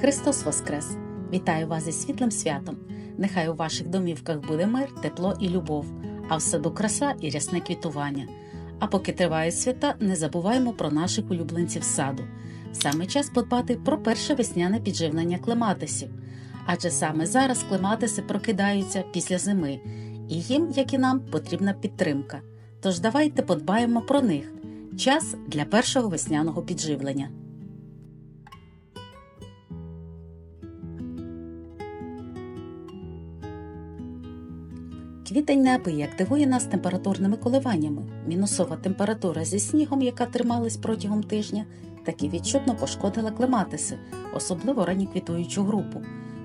Христос Воскрес! Вітаю вас зі світлим святом! Нехай у ваших домівках буде мир, тепло і любов, а в саду краса і рясне квітування. А поки тривають свята, не забуваємо про наших улюбленців саду. Саме час подбати про перше весняне підживлення клематисів. Адже саме зараз клематиси прокидаються після зими, і їм, як і нам, потрібна підтримка. Тож давайте подбаємо про них. Час для першого весняного підживлення. Квітень неабияк дивує нас температурними коливаннями. Мінусова температура зі снігом, яка трималась протягом тижня, таки відчутно пошкодила клематиси, особливо ранньоквітуючу групу.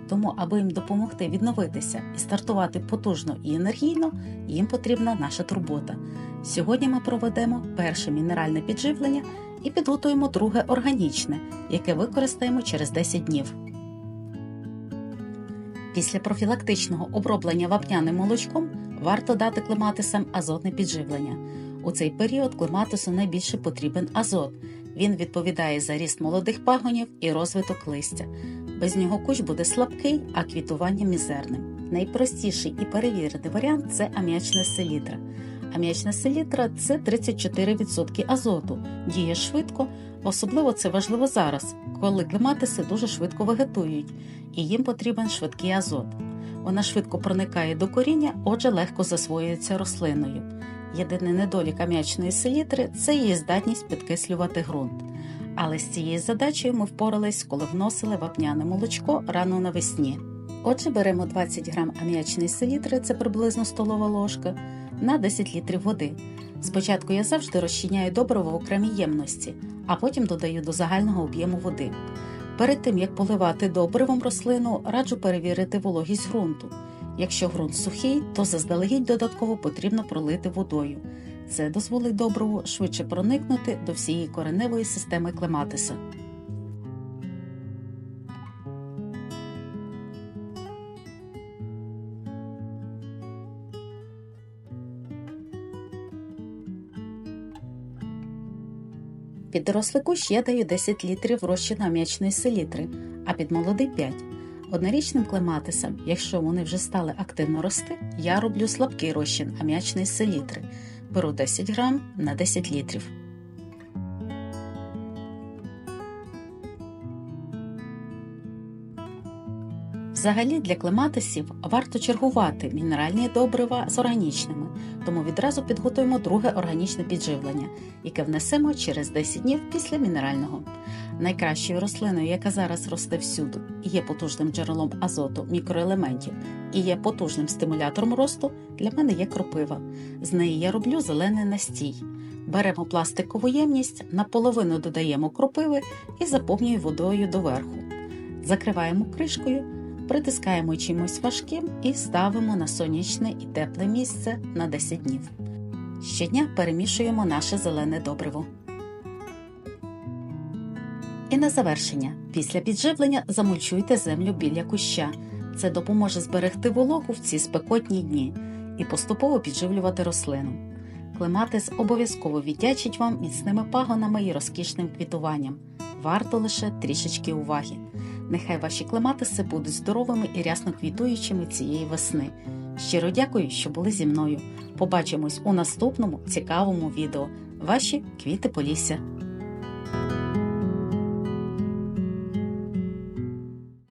Тому, аби їм допомогти відновитися і стартувати потужно і енергійно, їм потрібна наша турбота. Сьогодні ми проведемо перше мінеральне підживлення і підготуємо друге органічне, яке використаємо через 10 днів. Після профілактичного оброблення вапняним молочком варто дати клематисам азотне підживлення. У цей період клематису найбільше потрібен азот. Він відповідає за ріст молодих пагонів і розвиток листя. Без нього кущ буде слабкий, а квітування мізерним. Найпростіший і перевірений варіант це аміачна селітра. Аміачна селітра це 34% азоту, діє швидко, особливо це важливо зараз, коли клематиси дуже швидко вегетують, і їм потрібен швидкий азот. Вона швидко проникає до коріння, отже, легко засвоюється рослиною. Єдиний недолік аміачної селітри це її здатність підкислювати ґрунт. Але з цією задачею ми впорались, коли вносили вапняне молочко рано навесні. Отже, беремо 20 грам аміачної селітри, це приблизно столова ложка, на 10 літрів води. Спочатку я завжди розчиняю добриво в окремій ємності, а потім додаю до загального об'єму води. Перед тим як поливати добривом рослину, раджу перевірити вологість ґрунту. Якщо ґрунт сухий, то заздалегідь додатково потрібно пролити водою. Це дозволить добриву швидше проникнути до всієї кореневої системи клематиса. Під дорослий кущ я даю 10 літрів розчину ам'ячної селітри, а під молодий 5. Однорічним клематисам, якщо вони вже стали активно рости, я роблю слабкий розчин ам'ячної селітри. Беру 10 грам на 10 літрів. Взагалі для клематисів варто чергувати мінеральні добрива з органічними, тому відразу підготуємо друге органічне підживлення, яке внесемо через 10 днів після мінерального. Найкращою рослиною, яка зараз росте всюди, і є потужним джерелом азоту, мікроелементів і є потужним стимулятором росту, для мене є кропива. З неї я роблю зелений настій. Беремо пластикову ємність, наполовину додаємо кропиви і заповнюємо водою доверху. Закриваємо кришкою, притискаємо чимось важким і ставимо на сонячне і тепле місце на 10 днів. Щодня перемішуємо наше зелене добриво. І на завершення, після підживлення замульчуйте землю біля куща. Це допоможе зберегти вологу в ці спекотні дні і поступово підживлювати рослину. Клематис обов'язково віддячить вам міцними пагонами і розкішним квітуванням. Варто лише трішечки уваги. Нехай ваші клематиси будуть здоровими і рясно квітуючими цієї весни. Щиро дякую, що були зі мною. Побачимось у наступному цікавому відео. Ваші квіти Полісся.